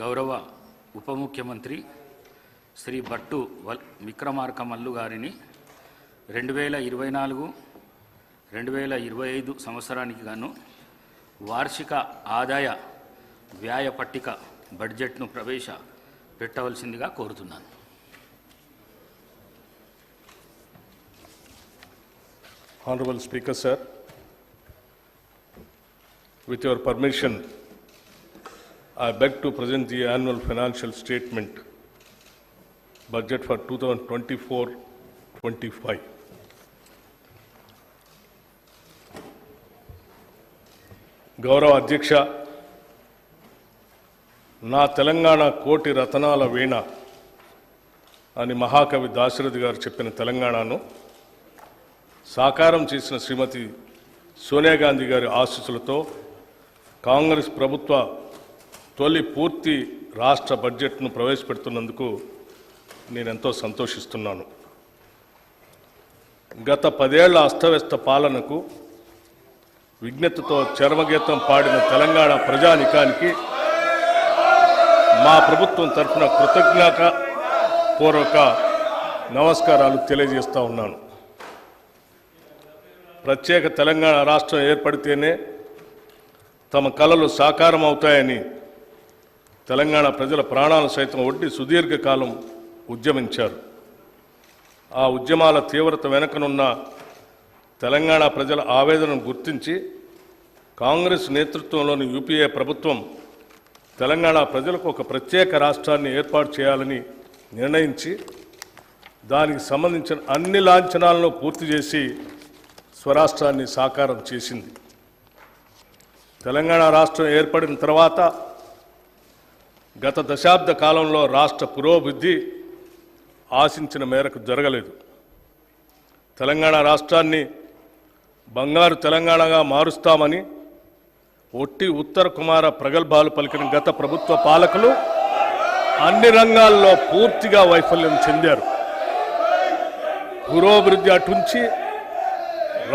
గౌరవ ఉప ముఖ్యమంత్రి శ్రీ భట్టు వల్ విక్రమార్క మల్లు గారిని రెండు వేల ఇరవై నాలుగు రెండు వేల ఇరవై ఐదు సంవత్సరానికి గాను వార్షిక ఆదాయ వ్యాయ పట్టిక బడ్జెట్ను ప్రవేశ పెట్టవలసిందిగా కోరుతున్నాను. Honorable Speaker, sir, with your permission, I beg to present the annual financial statement, budget for 2024-25. గౌరవ అధ్యక్ష నా తెలంగాణ కోటి రతనాల వీణ అని మహాకవి దాశరథి గారు చెప్పిన తెలంగాణను సాకారం చేసిన శ్రీమతి సోనియా గాంధీ గారి ఆశీస్సులతో కాంగ్రెస్ ప్రభుత్వ తొలి పూర్తి రాష్ట్ర బడ్జెట్ను ప్రవేశపెడుతున్నందుకు నేను ఎంతో సంతోషిస్తున్నాను. గత పదేళ్ళ అస్తవ్యస్త పాలనకు విజ్ఞతతో చర్మగీతం పాడిన తెలంగాణ ప్రజానికానికి మా ప్రభుత్వం తరఫున కృతజ్ఞత పూర్వక నమస్కారాలు తెలియజేస్తూ ఉన్నాను. ప్రత్యేక తెలంగాణ రాష్ట్రం ఏర్పడితేనే తమ కళలు సాకారం అవుతాయని తెలంగాణ ప్రజల ప్రాణాలు సైతం ఒడ్డి సుదీర్ఘకాలం ఉద్యమించారు. ఆ ఉద్యమాల తీవ్రత వెనుకనున్న తెలంగాణ ప్రజల ఆవేదనను గుర్తించి కాంగ్రెస్ నేతృత్వంలోని యూపీఏ ప్రభుత్వం తెలంగాణ ప్రజలకు ఒక ప్రత్యేక రాష్ట్రాన్ని ఏర్పాటు చేయాలని నిర్ణయించి దానికి సంబంధించిన అన్ని లాంఛనాలను పూర్తి చేసి స్వరాష్ట్రాన్ని సాకారం చేసింది. తెలంగాణ రాష్ట్రం ఏర్పడిన తర్వాత గత దశాబ్ద కాలంలో రాష్ట్ర పురోభివృద్ధి ఆశించిన మేరకు జరగలేదు. తెలంగాణ రాష్ట్రాన్ని బంగారు తెలంగాణగా మారుస్తామని ఒట్టి ఉత్తర కుమార ప్రగల్భాలు పలికిన గత ప్రభుత్వ పాలకులు అన్ని రంగాల్లో పూర్తిగా వైఫల్యం చెందారు. పురోభివృద్ధి అటుంచి